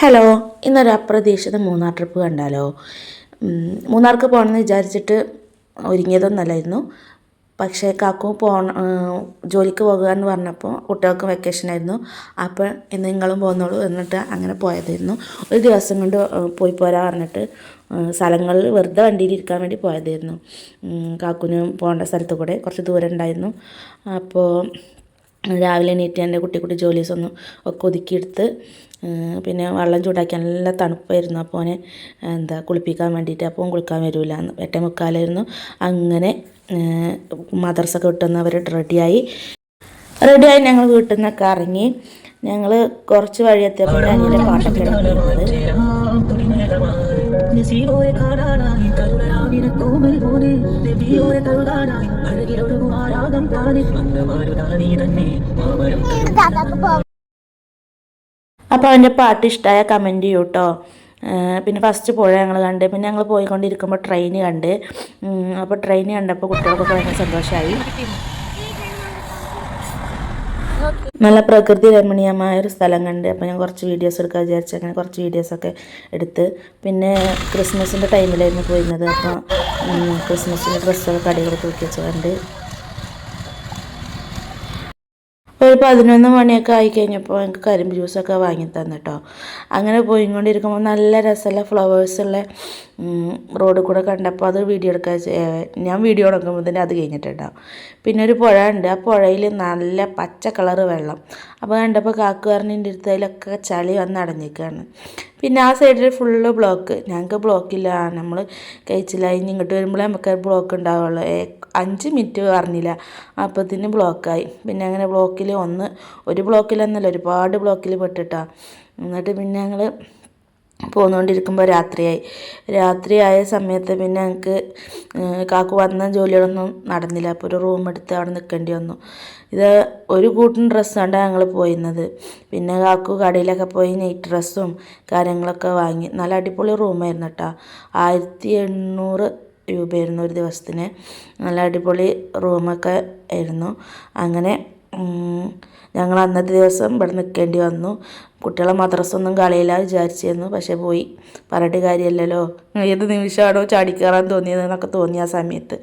Hello ഇന്നൊരു അപ്രതീക്ഷിത Munnar trip കണ്ടാലോ? മൂന്നാർക്ക് പോകണമെന്ന് വിചാരിച്ചിട്ട് ഒരുങ്ങിയതൊന്നല്ലായിരുന്നു. പക്ഷേ കാക്കു പോണ ജോലിക്ക് പോകുക എന്ന് പറഞ്ഞപ്പോൾ കുട്ടികൾക്ക് വെക്കേഷൻ ആയിരുന്നു. അപ്പോൾ നിങ്ങളും പോകുന്നുള്ളൂ എന്നിട്ട് അങ്ങനെ പോയതായിരുന്നു. ഒരു ദിവസം കൊണ്ട് പോയി പോരാ പറഞ്ഞിട്ട് സ്ഥലങ്ങളിൽ വെറുതെ വണ്ടിയിൽ ഇരിക്കാൻ വേണ്ടി പോയതായിരുന്നു. കാക്കുന് പോകേണ്ട സ്ഥലത്ത് കൂടെ കുറച്ച് ദൂരം ഉണ്ടായിരുന്നു. അപ്പോൾ രാവിലെ എണീറ്റ് എന്റെ കുട്ടി കുട്ടി ജോലീസ് ഒക്കെ ഒതുക്കിയെടുത്ത് പിന്നെ വെള്ളം ചൂടാക്കി നല്ല തണുപ്പായിരുന്നു. അപ്പോൾ അവനെ എന്താ കുളിപ്പിക്കാൻ വേണ്ടിയിട്ട് അപ്പോൾ കുളിക്കാൻ വരില്ല എട്ടേ മുക്കാലായിരുന്നു അങ്ങനെ മദർസ് മദർസൊക്കെ വിട്ടുന്നവർ റെഡിയായി. റെഡിയായി ഞങ്ങൾ വീട്ടിൽ നിന്നൊക്കെ ഇറങ്ങി. ഞങ്ങൾ കുറച്ച് വഴി എത്തിയപ്പോൾ അനിയുടെ പാട്ടൊക്കെ ഇടുന്നത് നസീബോയെ അവന്റെ ആരാഗം തന്നെ. അപ്പോൾ പാട്ട് ഇഷ്ടമായ കമന്റ് ചെയ്യൂ കേട്ടോ പിന്നെ ഫസ്റ്റ് പോയ ഞങ്ങൾ കണ്ട്. പിന്നെ ഞങ്ങൾ പോയിക്കൊണ്ടിരിക്കുമ്പോൾ ട്രെയിൻ കണ്ട്. അപ്പോൾ ട്രെയിൻ കണ്ടപ്പോൾ കുട്ടികൾക്കൊക്കെ ഭയങ്കര സന്തോഷമായി നല്ല പ്രകൃതി രമണീയമായ ഒരു സ്ഥലം കണ്ട് അപ്പോൾ ഞാൻ കുറച്ച് വീഡിയോസ് എടുക്കാൻ വിചാരിച്ചു അങ്ങനെ കുറച്ച് വീഡിയോസൊക്കെ എടുത്ത്. പിന്നെ ക്രിസ്മസിന്റെ ടൈമിലായിരുന്നു പോയിരുന്നത്. അപ്പോൾ ക്രിസ്മസിന്റെ ഡ്രസ്സൊക്കെ കടയിൽ തൂക്കി വെച്ച് കണ്ട് ഒരു പതിനൊന്ന് മണിയൊക്കെ ആയി കഴിഞ്ഞപ്പോൾ എനിക്ക് കരിമ്പ് ജ്യൂസൊക്കെ വാങ്ങി തന്നിട്ടോ. അങ്ങനെ പോയിക്കൊണ്ടിരിക്കുമ്പോൾ നല്ല രസമുള്ള ഫ്ലവേഴ്സുള്ള റോഡിൽ കൂടെ കണ്ടപ്പോൾ അത് വീഡിയോ എടുക്കാൻ ഞാൻ വീഡിയോ എടുക്കുമ്പോൾ തന്നെ അത് കഴിഞ്ഞിട്ടുണ്ടാവും. പിന്നെ ഒരു പുഴ ഉണ്ട്. ആ പുഴയിൽ നല്ല പച്ച കളറ് വെള്ളം. അപ്പോൾ കണ്ടപ്പോൾ കാക്കുകാരന്റെ അടുത്ത് അതിലൊക്കെ ചളി വന്ന് അടഞ്ഞിരിക്കുകയാണ്. പിന്നെ ആ സൈഡിൽ ഫുള്ള് ബ്ലോക്ക് ഞങ്ങൾക്ക് ബ്ലോക്കില്ല നമ്മൾ കഴിച്ചില്ല. ഇനി ഇങ്ങോട്ട് വരുമ്പോഴേ നമുക്ക് ബ്ലോക്ക് ഉണ്ടാവുള്ളൂ അഞ്ച് മിനിറ്റ് പറഞ്ഞില്ല. അപ്പത്തിന് ബ്ലോക്കായി പിന്നെ അങ്ങനെ ബ്ലോക്കിൽ ഒന്ന് ഒരു ബ്ലോക്കിലെന്നല്ല ഒരുപാട് ബ്ലോക്കിൽ പെട്ടിട്ടാണ് എന്നിട്ട് പിന്നെ ഞങ്ങൾ പോന്നുകൊണ്ടിരിക്കുമ്പോൾ രാത്രിയായി. രാത്രിയായ സമയത്ത് പിന്നെ ഞങ്ങൾക്ക് കാക്കു വന്ന ജോലികളൊന്നും നടന്നില്ല. അപ്പോൾ ഒരു റൂം എടുത്ത് അവിടെ നിൽക്കേണ്ടി വന്നു. ഇത് ഒരു കൂട്ടം ഡ്രസ്സാണ് ഞങ്ങൾ പോയിരുന്നത്. പിന്നെ കാക്കു കടയിലൊക്കെ പോയി നൈറ്റ് ഡ്രസ്സും കാര്യങ്ങളൊക്കെ വാങ്ങി. നല്ല അടിപൊളി റൂമായിരുന്നു കേട്ടോ ആയിരത്തി എണ്ണൂറ് രൂപയായിരുന്നു ഒരു ദിവസത്തിന്. നല്ല അടിപൊളി റൂമൊക്കെ ആയിരുന്നു. അങ്ങനെ ഞങ്ങൾ അന്നത്തെ ദിവസം ഇവിടെ നിൽക്കേണ്ടി വന്നു. കുട്ടികളെ മദ്രസ ഒന്നും കളയില്ല വിചാരിച്ചിരുന്നു. പക്ഷെ പോയി. പറഞ്ഞിട്ട് കാര്യമല്ലല്ലോ. ഏത് നിമിഷമാണോ ചാടിക്കയറാൻ തോന്നിയത് എന്നൊക്കെ തോന്നി ആ സമയത്ത്.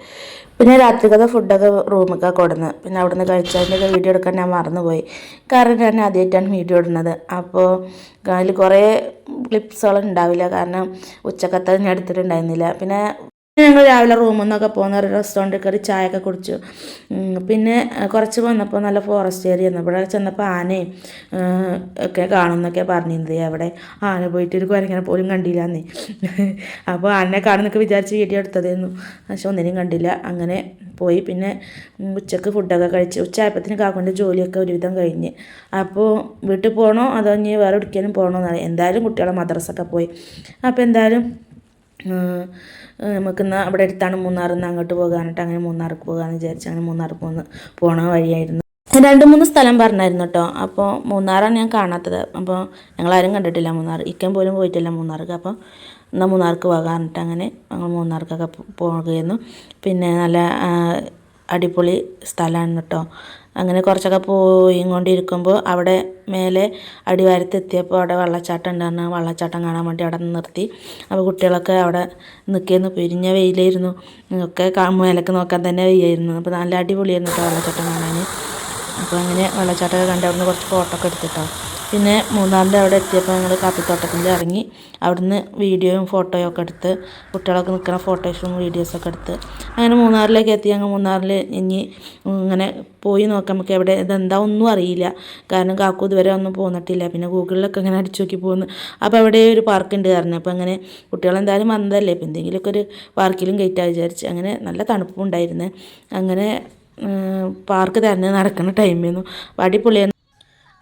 പിന്നെ രാത്രിക്കത്തെ ഫുഡൊക്കെ റൂമൊക്കെ കൊടുന്ന് പിന്നെ അവിടുന്ന് കഴിച്ചതിന്റെയൊക്കെ വീഡിയോ എടുക്കാൻ ഞാൻ മറന്നുപോയി. കാരണം ഞാൻ ആദ്യമായിട്ടാണ് വീഡിയോ ഇടുന്നത്. അപ്പോൾ അതിൽ കുറേ ക്ലിപ്സുകൾ ഉണ്ടാവില്ല. കാരണം ഉച്ചക്കത്തെ ഞാൻ എടുത്തിട്ടുണ്ടായിരുന്നില്ല. പിന്നെ ഞങ്ങൾ രാവിലെ റൂമിൽ നിന്നൊക്കെ പോകുന്ന ഒരു റെസ്റ്റോറന്റിൽ കയറി ചായയൊക്കെ കുടിച്ചു. പിന്നെ കുറച്ച് വന്നപ്പോൾ നല്ല ഫോറസ്റ്റ് ഏരിയ ഇവിടെ ചെന്നപ്പോൾ ആനയും ഒക്കെ കാണുമെന്നൊക്കെ പറഞ്ഞിരുന്നത്. അവിടെ ആന പോയിട്ട് ഒരു കുരങ്ങനെ പോലും കണ്ടില്ലാന്നേ അപ്പോൾ ആനനെ കാണുന്നൊക്കെ വിചാരിച്ച് വീട്ടിൽ എടുത്തതായിരുന്നു പക്ഷെ ഒന്നിനും കണ്ടില്ല. അങ്ങനെ പോയി. പിന്നെ ഉച്ചയ്ക്ക് ഫുഡൊക്കെ കഴിച്ച് ഉച്ചയായപ്പത്തിന് കാക്കൊണ്ട് ജോലിയൊക്കെ ഒരുവിധം കഴിഞ്ഞ്. അപ്പോൾ വീട്ടിൽ പോകണോ അതോ ഇനി വേറെ എവിടേക്കെങ്കിലും പോകണോ എന്നറിയാം എന്തായാലും കുട്ടികളെ മദ്രസൊക്കെ പോയി. അപ്പോൾ എന്തായാലും നമുക്ക് എന്നാൽ അവിടെ അടുത്താണ് മൂന്നാർ നിന്ന് അങ്ങോട്ട് പോകാനിട്ട് അങ്ങനെ മൂന്നാർക്ക് പോകാമെന്ന് വിചാരിച്ചു അങ്ങനെ മൂന്നാർക്ക് പോന്ന് പോണ വഴിയായിരുന്നു. രണ്ട് മൂന്ന് സ്ഥലം പറഞ്ഞായിരുന്നു കേട്ടോ അപ്പോൾ മൂന്നാറാണ് ഞാൻ കാണാത്തത്. അപ്പോൾ ഞങ്ങളാരും കണ്ടിട്ടില്ല മൂന്നാർ. ഇക്കൻ പോലും പോയിട്ടില്ല മൂന്നാർക്ക്. അപ്പോൾ എന്നാൽ മൂന്നാർക്ക് പോകാനിട്ട് അങ്ങനെ ഞങ്ങൾ മൂന്നാർക്കൊക്കെ പോകുകയായിരുന്നു പിന്നെ നല്ല അടിപൊളി സ്ഥലമാണ് കേട്ടോ. അങ്ങനെ കുറച്ചൊക്കെ പോയി കൊണ്ടിരിക്കുമ്പോൾ അവിടെ മേലെ അടിവാരത്തെത്തിയപ്പോൾ അവിടെ വെള്ളച്ചാട്ടം ഉണ്ടായിരുന്നു വെള്ളച്ചാട്ടം കാണാൻ വേണ്ടി അവിടെ നിർത്തി. അപ്പോൾ കുട്ടികളൊക്കെ അവിടെ നിൽക്കുന്നു പിരിഞ്ഞ വെയിലായിരുന്നു. ഒക്കെ മേലേക്ക് നോക്കാൻ തന്നെ വെയ്യായിരുന്നു. അപ്പോൾ നല്ല അടിപൊളിയായിരുന്നു കേട്ടോ വെള്ളച്ചാട്ടം കാണാൻ അപ്പോൾ അങ്ങനെ വെള്ളച്ചാട്ടമൊക്കെ കണ്ട് അവിടെ നിന്ന് കുറച്ച് ഫോട്ടോ ഒക്കെ എടുത്തിട്ടോ. പിന്നെ മൂന്നാറിന്റെ അവിടെ എത്തിയപ്പോൾ ഞങ്ങൾ കാപ്പിത്തോട്ടത്തിൽ ഇറങ്ങി. അവിടുന്ന് വീഡിയോയും ഫോട്ടോയും ഒക്കെ എടുത്ത് കുട്ടികളൊക്കെ നിൽക്കുന്ന ഫോട്ടോസും വീഡിയോസൊക്കെ എടുത്ത്. അങ്ങനെ മൂന്നാറിലേക്ക് എത്തി. ഞങ്ങൾ മൂന്നാറിൽ ഇനി ഇങ്ങനെ പോയി നോക്കാം. നമുക്ക് എവിടെ ഇതെന്താ ഒന്നും അറിയില്ല. കാരണം കാക്കു ഇതുവരെ ഒന്നും പോന്നിട്ടില്ല. പിന്നെ ഗൂഗിളിലൊക്കെ ഇങ്ങനെ അടിച്ചു നോക്കി പോകുന്നു അപ്പോൾ അവിടെ ഒരു പാർക്ക് ഉണ്ട് കാരണം അപ്പോൾ അങ്ങനെ കുട്ടികളെന്തായാലും വന്നതല്ലേ. ഇപ്പോൾ എന്തെങ്കിലുമൊക്കെ ഒരു പാർക്കിലും കയറ്റാൻ വിചാരിച്ച് അങ്ങനെ നല്ല തണുപ്പുണ്ടായിരുന്നു അങ്ങനെ പാർക്ക് തന്നെ നടക്കുന്ന ടൈമായിരുന്നു അപ്പോൾ അടിപൊളിയായിരുന്നു.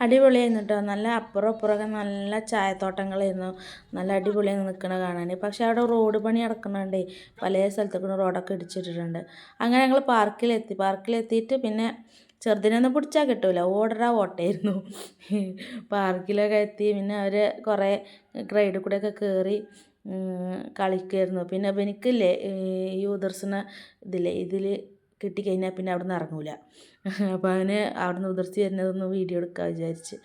അടിപൊളിയായിരുന്നു കേട്ടോ നല്ല അപ്പുറം അപ്പുറമൊക്കെ നല്ല ചായത്തോട്ടങ്ങളായിരുന്നു. നല്ല അടിപൊളിയായി നിൽക്കണ കാണാൻ. പക്ഷേ അവിടെ റോഡ് പണി നടക്കുന്നുണ്ടേ. പല സ്ഥലത്തേക്കും റോഡൊക്കെ ഇടിച്ചിട്ടിട്ടുണ്ട്. അങ്ങനെ ഞങ്ങൾ പാർക്കിലെത്തി. പാർക്കിലെത്തിയിട്ട് പിന്നെ ചെറുതിനൊന്നും പിടിച്ചാൽ കിട്ടൂല. ഓടറ ഓട്ടായിരുന്നു പാർക്കിലൊക്കെ എത്തി. പിന്നെ അവർ കുറേ റൈഡിൽ കൂടെയൊക്കെ കയറി കളിക്കുമായിരുന്നു പിന്നെ എനിക്കില്ലേ ഈ ഉദർശന ഇതില്ലേ ഇതിൽ കിട്ടിക്കഴിഞ്ഞാൽ പിന്നെ അവിടെ നിന്ന് ഇറങ്ങൂല. അപ്പോൾ അവന് അവിടെ നിന്ന് ഉതിർത്തി വരുന്നതൊന്ന് വീഡിയോ എടുക്കാൻ വിചാരിച്ച്.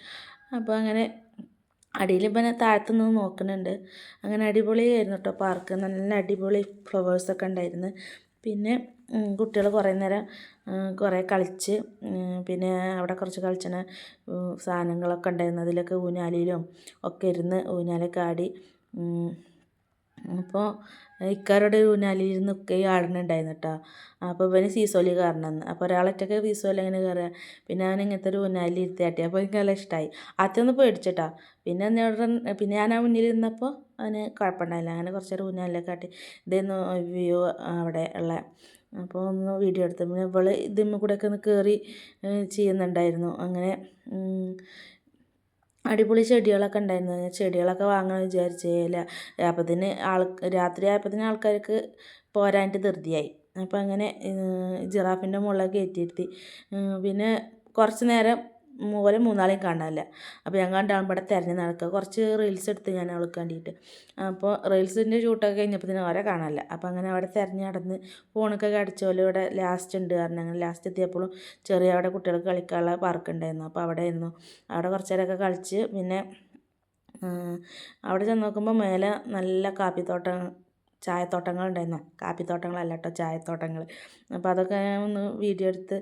അപ്പോൾ അങ്ങനെ അടിയിൽ പിന്നെ താഴത്തു നിന്ന് നോക്കുന്നുണ്ട്. അങ്ങനെ അടിപൊളിയായിരുന്നു കേട്ടോ പാർക്ക്. നല്ല അടിപൊളി ഫ്ലവേഴ്സൊക്കെ ഉണ്ടായിരുന്നു. പിന്നെ കുട്ടികൾ കുറേ നേരം കുറേ കളിച്ച് പിന്നെ അവിടെ കുറച്ച് കളിച്ചണ ഉം, സാധനങ്ങളൊക്കെ ഉണ്ടായിരുന്നു. അതിലൊക്കെ ഊഞ്ഞാലിലും ഒക്കെ ഇരുന്ന് ഊഞ്ഞാലൊക്കെ ആടി അപ്പോൾ ഇക്കാരുടെ ഊഞ്ഞാലിൽ ഇരുന്നൊക്കെ ആടുന്നുണ്ടായിരുന്നു കേട്ടോ. അപ്പോൾ ഇവന് സീസോലി കയറണമെന്ന് അപ്പോൾ ഒരാളൊറ്റക്ക് സീസോലി അങ്ങനെ കയറുക? പിന്നെ അവൻ ഇങ്ങനത്തെ ഒരു ഊഞ്ഞാലിൽ ഇരുത്തിയാട്ടി അപ്പോൾ എനിക്ക് നല്ല ഇഷ്ടമായി ആദ്യം ഒന്ന് പേടിച്ചിട്ടാ പിന്നെ എന്നോട് പിന്നെ ഞാൻ ആ മുന്നിൽ ഇരുന്നപ്പോൾ അവന് കുഴപ്പമുണ്ടായില്ല. അങ്ങനെ കുറച്ച് നേരം ഊഞ്ഞാലിലൊക്കെ ആട്ടി. ഇതായിരുന്നു വ്യൂ അവിടെ ഉള്ള. അപ്പോൾ ഒന്ന് വീഡിയോ എടുത്തു. പിന്നെ ഇവൾ ഇതിമ്മ കൂടെയൊക്കെ ഒക്കെ ഒന്ന് കയറി ചെയ്യുന്നുണ്ടായിരുന്നു. അങ്ങനെ അടിപൊളി ചെടികളൊക്കെ ഉണ്ടായിരുന്നു. ചെടികളൊക്കെ വാങ്ങാൻ വിചാരിച്ചില്ല അപ്പത്തിന് ആൾ രാത്രി ആയപ്പത്തിന് ആൾക്കാർക്ക് പോരാഞ്ഞിട്ട് ധൃതിയായി. അപ്പം അങ്ങനെ ജിറാഫിന്റെ മുകളിൽ കയറ്റിയിരുത്തി. പിന്നെ കുറച്ച് നേരം ഓലെ മൂന്നാളെയും കാണാനില്ല. അപ്പോൾ ഞാൻ കണ്ടാണ് ഇവിടെ തിരഞ്ഞ് നടക്കുക കുറച്ച് റീൽസ് എടുത്ത് ഞാൻ അവൾക്ക് വേണ്ടിയിട്ട് അപ്പോൾ റീൽസിന്റെ ഷൂട്ടൊക്കെ കഴിഞ്ഞപ്പോൾ തന്നെ അവരെ കാണാനില്ല. അപ്പോൾ അങ്ങനെ അവിടെ തിരഞ്ഞ് നടന്ന് ഫോണൊക്കെ കടിച്ചോലും ഇവിടെ ലാസ്റ്റ് ഉണ്ട് കാരണം അങ്ങനെ ലാസ്റ്റ് എത്തിയപ്പോഴും ചെറിയ അവിടെ കുട്ടികൾക്ക് കളിക്കാനുള്ള പാർക്ക് ഉണ്ടായിരുന്നു. അപ്പോൾ അവിടെ ആയിരുന്നു. അവിടെ കുറച്ച് നേരമൊക്കെ കളിച്ച് പിന്നെ അവിടെ ചെന്ന് നോക്കുമ്പോൾ മേലെ നല്ല കാപ്പിത്തോട്ടം ചായത്തോട്ടങ്ങൾ ഉണ്ടായിരുന്നു കാപ്പിത്തോട്ടങ്ങളല്ല കേട്ടോ ചായത്തോട്ടങ്ങൾ അപ്പോൾ അതൊക്കെ ഒന്ന് വീഡിയോ എടുത്ത്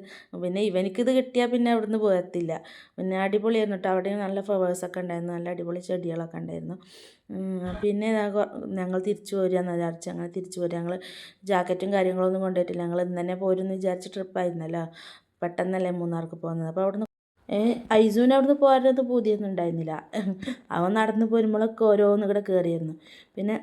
പിന്നെ ഇവനിക്കിത് കിട്ടിയാൽ പിന്നെ അവിടുന്ന് പോകത്തില്ല പിന്നെ അടിപൊളിയായിരുന്നു കേട്ടോ അവിടെയും നല്ല ഫ്ലവേഴ്സൊക്കെ ഉണ്ടായിരുന്നു. നല്ല അടിപൊളി ചെടികളൊക്കെ ഉണ്ടായിരുന്നു. പിന്നെ ഞങ്ങൾ തിരിച്ചു പോരുകയെന്ന് വിചാരിച്ചു. അങ്ങനെ തിരിച്ചു പോരുക. ഞങ്ങൾ ജാക്കറ്റും കാര്യങ്ങളൊന്നും കൊണ്ടുപോയിട്ടില്ല ഞങ്ങൾ ഇന്ന് തന്നെ പോരുമെന്ന് വിചാരിച്ച ട്രിപ്പായിരുന്നല്ലോ പെട്ടെന്നല്ലേ മൂന്നാർക്ക് പോകുന്നത്. അപ്പോൾ അവിടുന്ന് ഐസൂന് അവിടുന്ന് പോരുന്നത് പൂതിയൊന്നും ഉണ്ടായിരുന്നില്ല. അവൻ നടന്ന് പോരുമ്പോഴൊക്കെ ഓരോന്നും ഇവിടെ കയറിയിരുന്നു പിന്നെ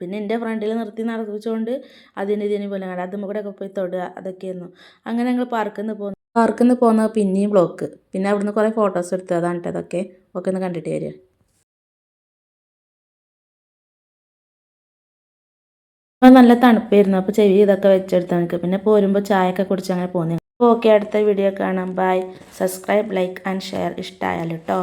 പിന്നെ എന്റെ ഫ്രണ്ടിൽ നിർത്തി നടപ്പിച്ചുകൊണ്ട് അതിന് ഇതിന് പോലെ കണ്ട അതും കൂടെ ഒക്കെ പോയി തൊടുക അതൊക്കെയായിരുന്നു. അങ്ങനെ ഞങ്ങൾ പാർക്കിൽ നിന്ന് പോന്നു. പാർക്കിൽ നിന്ന് പോകുന്നത് പിന്നെയും ബ്ലോക്ക് പിന്നെ അവിടുന്ന് കുറേ ഫോട്ടോസ് എടുത്തു. അതാണ് അതൊക്കെ ഒക്കെ ഒന്ന് കണ്ടിട്ട് വരിക. അപ്പോൾ നല്ല തണുപ്പായിരുന്നു. അപ്പോൾ ചെവി ഇതൊക്കെ വെച്ചെടുത്ത് എനിക്ക് പിന്നെ പോരുമ്പോൾ ചായയൊക്കെ കുടിച്ച് അങ്ങനെ പോന്നു ഓക്കെ അടുത്ത വീഡിയോ കാണാം. Bye subscribe like and share ഇഷ്ടമായാലും കേട്ടോ